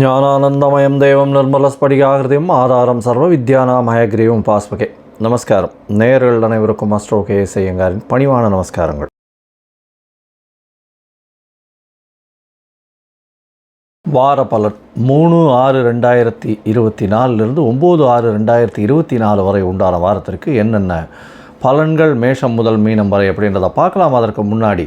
జ్ఞానానందమయం தெய்வம் நிர்மலஸ்படிகாகிருதியும் ஆதாரம் சர்வ வித்யானாமயகிரியும் பாஸ்பகே. நமஸ்காரம். நேர்கள் அனைவருக்கும் அஸ்ட்ரோ கே செய்யுங்காரின் பணிவான நமஸ்காரங்கள். வார பலன் மூணு ஆறு ரெண்டாயிரத்தி இருபத்தி நாலுலேருந்து ஒம்பது ஆறு ரெண்டாயிரத்தி இருபத்தி நாலு வரை உண்டான வாரத்திற்கு என்னென்ன பலன்கள் மேஷம் முதல் மீனம் வரை அப்படின்றத பார்க்கலாம். அதற்கு முன்னாடி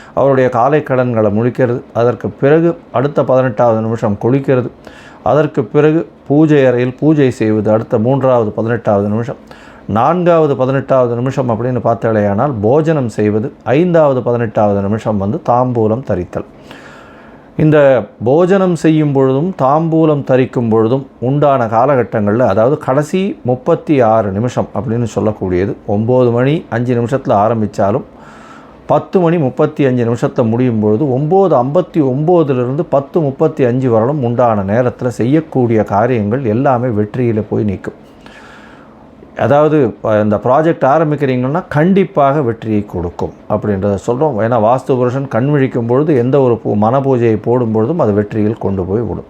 அவருடைய காலை கடன்களை முழிக்கிறது. அதற்கு பிறகு அடுத்த பதினெட்டாவது நிமிஷம் குளிக்கிறது. அதற்கு பிறகு பூஜை அறையில் பூஜை செய்வது அடுத்த மூன்றாவது பதினெட்டாவது நிமிஷம். நான்காவது பதினெட்டாவது நிமிஷம் அப்படின்னு பார்த்தாலேயானால் போஜனம் செய்வது ஐந்தாவது பதினெட்டாவது நிமிஷம் வந்து தாம்பூலம் தரித்தல். இந்த போஜனம் செய்யும் பொழுதும் தாம்பூலம் தரிக்கும் பொழுதும் உண்டான காலகட்டங்களில் அதாவது கடைசி முப்பத்தி ஆறு நிமிஷம் அப்படின்னு சொல்லக்கூடியது. ஒம்பது மணி அஞ்சு நிமிஷத்தில் ஆரம்பித்தாலும் பத்து மணி முப்பத்தி அஞ்சு நிமிஷத்தில் முடியும் பொழுது ஒம்பது ஐம்பத்தி ஒம்போதுலேருந்து பத்து முப்பத்தி அஞ்சு வரலும் உண்டான நேரத்தில் செய்யக்கூடிய காரியங்கள் எல்லாமே வெற்றியில் போய் நிற்கும். அதாவது இந்த ப்ராஜெக்ட் ஆரம்பிக்கிறீங்கன்னா கண்டிப்பாக வெற்றியை கொடுக்கும் அப்படின்றத சொல்கிறோம் ஏன்னா வாஸ்து புருஷன் கண் விழிக்கும் பொழுது எந்த ஒரு பூ மன பூஜையை போடும் பொழுதும் அது வெற்றியில் கொண்டு போய் விடும்.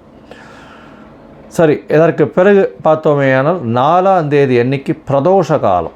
சரி இதற்கு பிறகு பார்த்தோமேயானால் நாலாம் தேதி அன்னைக்கு பிரதோஷ காலம்.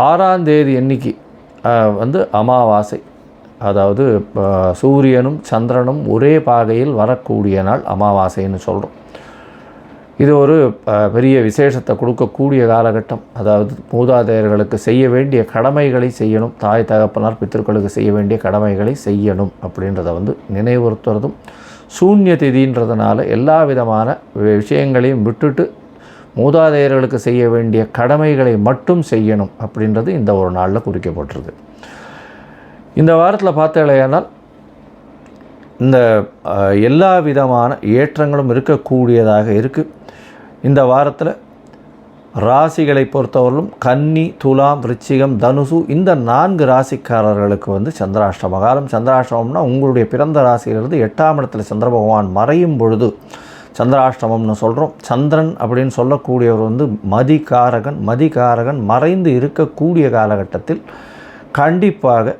ஆறாம் தேதி அன்னைக்கு வந்து அமாவாசை. அதாவது சூரியனும் சந்திரனும் ஒரே பாகையில் வரக்கூடிய நாள் அமாவாசைன்னு சொல்கிறோம் இது ஒரு பெரிய விசேஷத்தை கொடுக்கக்கூடிய காலகட்டம். அதாவது மூதாதையர்களுக்கு செய்ய வேண்டிய கடமைகளை செய்யணும். தாய் தகப்பனார் பித்தர்களுக்கு செய்ய வேண்டிய கடமைகளை செய்யணும் அப்படின்றத வந்து நினைவுறுத்துறதும் சூன்ய திதின்றதுனால எல்லா விதமான விஷயங்களையும் விட்டுட்டு மூதாதையர்களுக்கு செய்ய வேண்டிய கடமைகளை மட்டும் செய்யணும் அப்படின்றது இந்த ஒரு நாளில் குறிக்கப்பட்டிருது. இந்த வாரத்தில் பார்த்தீங்களேனால் இந்த எல்லா விதமான ஏற்றங்களும் இருக்கக்கூடியதாக இருக்குது இந்த வாரத்தில் ராசிகளை பொறுத்தவரையிலும் கன்னி துலாம் ரிச்சிகம் தனுசு இந்த நான்கு ராசிக்காரர்களுக்கு வந்து சந்திராஷ்டம காலம் சந்திராஷ்டமம்னா உங்களுடைய பிறந்த ராசியிலிருந்து எட்டாம் இடத்துல சந்திர பகவான் மறையும் பொழுது சந்திராஷ்டமம்னு சொல்கிறோம் சந்திரன் அப்படின்னு சொல்லக்கூடியவர் வந்து மதிகாரகன். மதிகாரகன் மறைந்து இருக்கக்கூடிய காலகட்டத்தில் கண்டிப்பாக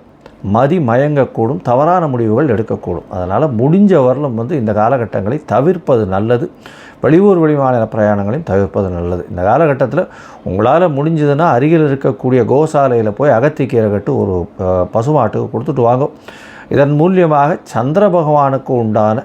மதி மயங்கக்கூடும் தவறான முடிவுகள் எடுக்கக்கூடும். அதனால் முடிஞ்ச வரலும் வந்து இந்த காலகட்டங்களை தவிர்ப்பது நல்லது. வெளியூர் வெளிமாநில பிரயாணங்களையும் தவிர்ப்பது நல்லது. இந்த காலகட்டத்தில் உங்களால் முடிஞ்சதுன்னா அருகில் இருக்கக்கூடிய கோசாலையில் போய் அகத்திக்கீரை கட்டு ஒரு பசுமாட்டுக்கு கொடுத்துட்டு வாங்க. இதன் மூலியமாக சந்திர பகவானுக்கு உண்டான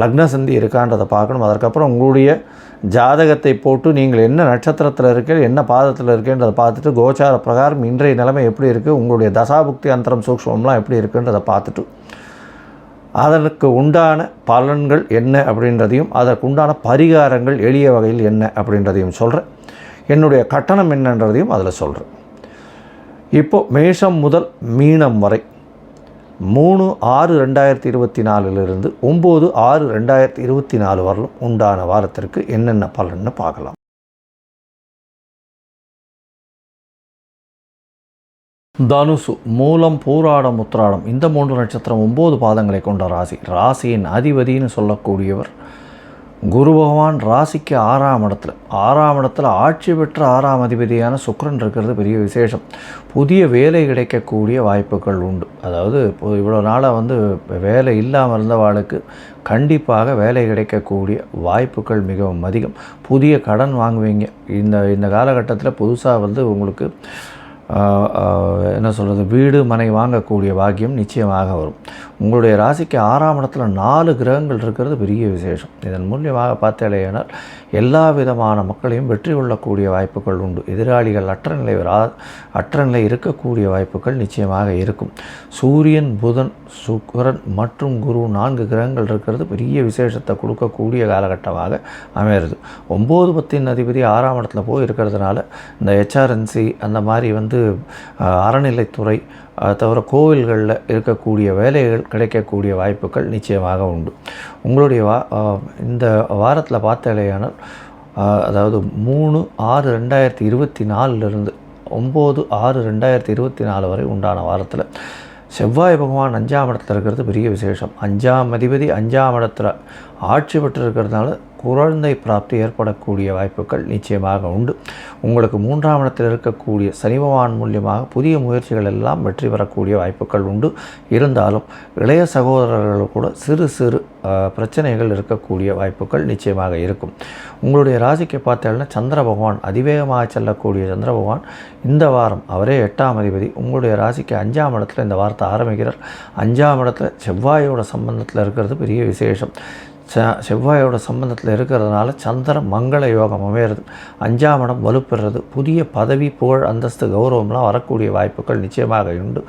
லக்ன சந்தி இருக்கான்றதை பார்க்கணும். அதற்கப்புறம் உங்களுடைய ஜாதகத்தை போட்டு நீங்கள் என்ன நட்சத்திரத்தில் இருக்க என்ன பாதத்தில் இருக்கேன்றதை பார்த்துட்டு கோச்சார பிரகாரம் இன்றைய நிலைமை எப்படி இருக்குது உங்களுடைய தசாபுக்தி அந்தரம் சூக்ஷ்மம்லாம் எப்படி இருக்குன்றதை பார்த்துட்டு அதற்கு உண்டான பலன்கள் என்ன அப்படின்றதையும் அதற்கு உண்டான பரிகாரங்கள் எளிய வகையில் என்ன அப்படின்றதையும் சொல்கிறேன் என்னுடைய கட்டணம் என்னன்றதையும் அதில் சொல்கிறேன் இப்போது மேஷம் முதல் மீனம் வரை மூணு ஆறு ரெண்டாயிரத்தி இருபத்தி நாலுலேருந்து ஒம்பது ஆறு ரெண்டாயிரத்தி இருபத்தி நாலு வரலும் உண்டான வாரத்திற்கு என்னென்ன பலன்னு பார்க்கலாம். தனுசு மூலம் பூராடம் உத்திராடம் இந்த மூன்று நட்சத்திரம் ஒம்பது பாதங்களை கொண்ட ராசி. ராசியின் அதிபதின்னு சொல்லக்கூடியவர் குரு பகவான் ராசிக்கு ஆறாம் இடத்துல ஆறாம் இடத்துல ஆட்சி பெற்ற ஆறாம் அதிபதியான சுக்கரன் இருக்கிறது பெரிய விசேஷம். புதிய வேலை கிடைக்கக்கூடிய வாய்ப்புகள் உண்டு. அதாவது இப்போ இவ்வளோ நாளாக வந்து வேலை இல்லாமல் இருந்தவாளுக்கு கண்டிப்பாக வேலை கிடைக்கக்கூடிய வாய்ப்புகள் மிகவும் அதிகம். புதிய கடன் வாங்குவீங்க. இந்த இந்த காலகட்டத்தில் புதுசாக வந்து உங்களுக்கு என்ன சொல்கிறது வீடு மனை வாங்கக்கூடிய பாக்கியம் நிச்சயமாக வரும். உங்களுடைய ராசிக்கு ஆறாம் இடத்துல நாலு கிரகங்கள் இருக்கிறது பெரிய விசேஷம். இதன் மூலியமாக பார்த்தேனால் எல்லா விதமான மக்களையும் வெற்றி கொள்ளக்கூடிய வாய்ப்புகள் உண்டு. எதிராளிகள் அற்ற நிலை ரா அற்ற நிலை இருக்கக்கூடிய வாய்ப்புகள் நிச்சயமாக இருக்கும். சூரியன் புதன் சுக்கரன் மற்றும் குரு நான்கு கிரகங்கள் இருக்கிறது பெரிய விசேஷத்தை கொடுக்கக்கூடிய காலகட்டமாக அமையிறது ஒம்பது பத்தின் அதிபதி ஆறாம் இடத்துல போய் இருக்கிறதுனால இந்த ஹெச்ஆர்என்சி அந்த மாதிரி வந்து வந்து அறநிலைத்துறை தவிர கோவில்களில் இருக்கக்கூடிய வேலைகள் கிடைக்கக்கூடிய வாய்ப்புகள் நிச்சயமாக உண்டு. உங்களுடைய வா இந்த வாரத்தில் பார்த்தலையானால் அதாவது மூணு ஆறு ரெண்டாயிரத்தி இருபத்தி நாலுலேருந்து ஒம்பது ஆறு ரெண்டாயிரத்தி இருபத்தி நாலு வரை உண்டான வாரத்தில் செவ்வாய் பகவான் அஞ்சாம் இடத்துல இருக்கிறது பெரிய விசேஷம். அஞ்சாம் அதிபதி அஞ்சாம் இடத்துல ஆட்சி பெற்று இருக்கிறதுனால குழந்தை பிராப்தி ஏற்படக்கூடிய வாய்ப்புகள் நிச்சயமாக உண்டு. உங்களுக்கு மூன்றாம் இடத்தில் இருக்கக்கூடிய சனிபவான் மூலியமாக புதிய முயற்சிகள் எல்லாம் வெற்றி பெறக்கூடிய வாய்ப்புகள் உண்டு. இருந்தாலும் இளைய சகோதரர்கள் கூட சிறு சிறு பிரச்சனைகள் இருக்கக்கூடிய வாய்ப்புகள் நிச்சயமாக இருக்கும். உங்களுடைய ராசிக்கு பார்த்தீங்கன்னா சந்திர பகவான் அதிவேகமாக செல்லக்கூடிய சந்திர பகவான் இந்த வாரம் அவரே எட்டாம் அதிபதி. உங்களுடைய ராசிக்கு அஞ்சாம் இடத்துல இந்த வாரத்தை ஆரம்பிக்கிறார். அஞ்சாம் இடத்துல செவ்வாயோட சம்பந்தத்தில் இருக்கிறது பெரிய விசேஷம். செவ்வாயோட சம்பந்தத்தில் இருக்கிறதுனால சந்திர மங்கள யோகம் அமையிறது. அஞ்சாம் இடம் வலுப்பெறது புதிய பதவி புகழ் அந்தஸ்து கௌரவம்லாம் வரக்கூடிய வாய்ப்புகள் நிச்சயமாக உண்டு.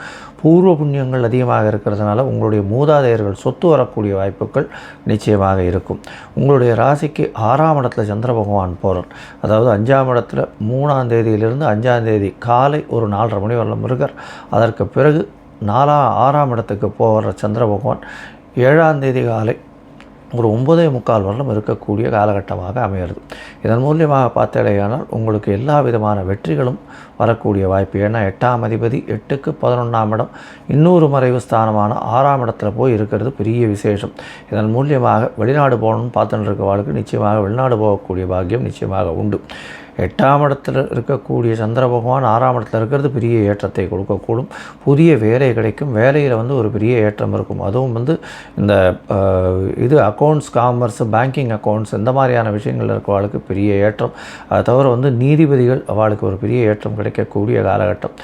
பூர்வ புண்ணியங்கள் அதிகமாக இருக்கிறதுனால உங்களுடைய மூதாதையர்கள் சொத்து வரக்கூடிய வாய்ப்புகள் நிச்சயமாக இருக்கும். உங்களுடைய ராசிக்கு ஆறாம் இடத்துல சந்திர பகவான் போகிறார் அதாவது அஞ்சாம் இடத்துல மூணாம் தேதியிலிருந்து அஞ்சாம் தேதி காலை ஒரு நாலரை மணி வரலாம் இருக்கார் அதற்கு பிறகு நாலாம் ஆறாம் இடத்துக்கு போகிற சந்திர பகவான். ஏழாம் தேதி காலை ஒரு ஒன்பதே முக்கால் வருடம் இருக்கக்கூடிய காலகட்டமாக அமைகிறது. இதன் மூலியமாக பார்த்தடையானால் உங்களுக்கு எல்லா விதமான வெற்றிகளும் வரக்கூடிய வாய்ப்பு. ஏன்னா எட்டாம் அதிபதி எட்டுக்கு பதினொன்றாம் இடம் இன்னொரு மறைவு ஸ்தானமான ஆறாம் இடத்துல போய் இருக்கிறது பெரிய விசேஷம். இதன் மூலியமாக வெளிநாடு போகணும்னு பார்த்துட்டு இருக்கவாளுக்கு நிச்சயமாக வெளிநாடு போகக்கூடிய பாக்கியம் நிச்சயமாக உண்டு. எட்டாம் இடத்தில் இருக்கக்கூடிய சந்திர பகவான் ஆறாம் இடத்துல இருக்கிறது பெரிய ஏற்றத்தை கொடுக்கக்கூடும். புதிய வேலை கிடைக்கும். வேலையில் வந்து ஒரு பெரிய ஏற்றம் இருக்கும். அதுவும் வந்து இந்த இது அக்கௌண்ட்ஸ் காமர்ஸ் பேங்கிங் அக்கௌண்ட்ஸ் இந்த மாதிரியான விஷயங்கள் இருக்கிறவளுக்கு பெரிய ஏற்றம். அதை தவிர வந்து நீதிபதிகள் அவளுக்கு ஒரு பெரிய ஏற்றம் கிடைக்கும். கிடைக்கக்கூடிய காலகட்டம்.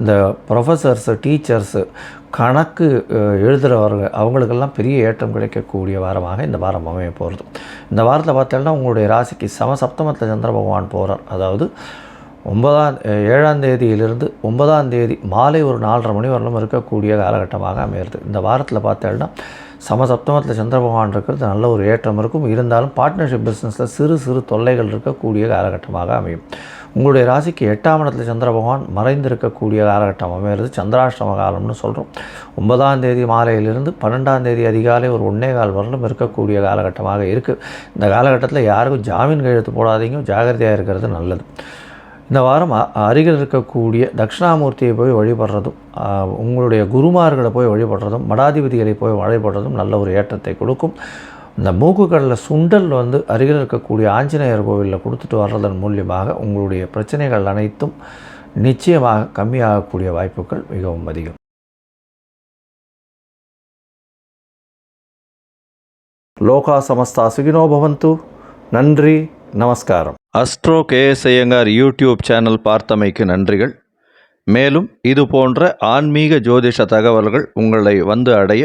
இந்த ப்ரொஃபஸர்ஸு டீச்சர்ஸு கணக்கு எழுதுகிறவர்கள் அவங்களுக்கெல்லாம் பெரிய ஏற்றம் கிடைக்கக்கூடிய வாரமாக இந்த வாரம் அமைய போகிறது இந்த வாரத்தில் பார்த்தோம்னா உங்களுடைய ராசிக்கு சமசப்தமத்தில் சந்திர பகவான் போகிறார் அதாவது ஒன்பதாம் ஏழாம் தேதியிலிருந்து ஒன்பதாம் தேதி மாலை ஒரு நாலரை மணி வரலும் இருக்கக்கூடிய காலகட்டமாக அமையிறது. இந்த வாரத்தில் பார்த்தோம்னா சமசப்தமத்தில் சந்திர பகவான் இருக்கிறது நல்ல ஒரு ஏற்றம் இருக்கும். இருந்தாலும் பார்ட்னர்ஷிப் பிஸ்னஸில் சிறு சிறு தொல்லைகள் இருக்கக்கூடிய காலகட்டமாக அமையும். உங்களுடைய ராசிக்கு எட்டாம் இடத்துல சந்திர பகவான் மறைந்திருக்கக்கூடிய காலகட்டம் அமைகிறது. சந்திராஷ்டம காலம்னு சொல்கிறோம் ஒன்பதாம் தேதி மாலையிலிருந்து பன்னெண்டாம் தேதி அதிகாலை ஒரு ஒன்றே கால் வரலும் இருக்கக்கூடிய காலகட்டமாக இருக்குது இந்த காலகட்டத்தில் யாருக்கும் ஜாமீன் கையெழுத்து போடாதீங்க. ஜாகிரதையாக இருக்கிறது நல்லது. இந்த வாரம் அருகில் இருக்கக்கூடிய தட்சிணாமூர்த்தியை போய் வழிபடுறதும் உங்களுடைய குருமார்களை போய் வழிபடுறதும் மடாதிபதிகளை போய் வழிபடுறதும் நல்ல ஒரு ஏற்றத்தை கொடுக்கும். இந்த மூக்குக்கடலில் சுண்டல் வந்து அருகில் இருக்கக்கூடிய ஆஞ்சநேயர் கோவிலில் கொடுத்துட்டு வர்றதன் மூலியமாக உங்களுடைய பிரச்சனைகள் அனைத்தும் நிச்சயமாக கம்மியாகக்கூடிய வாய்ப்புகள் மிகவும் அதிகம். லோகா சமஸ்தா சுகினோ பவந்து. நன்றி நமஸ்காரம். Astro KS Iyengar YouTube channel பார்த்தமைக்கு நன்றிகள். மேலும் இது போன்ற ஆன்மீக ஜோதிஷ தகவல்கள் உங்களை வந்து அடைய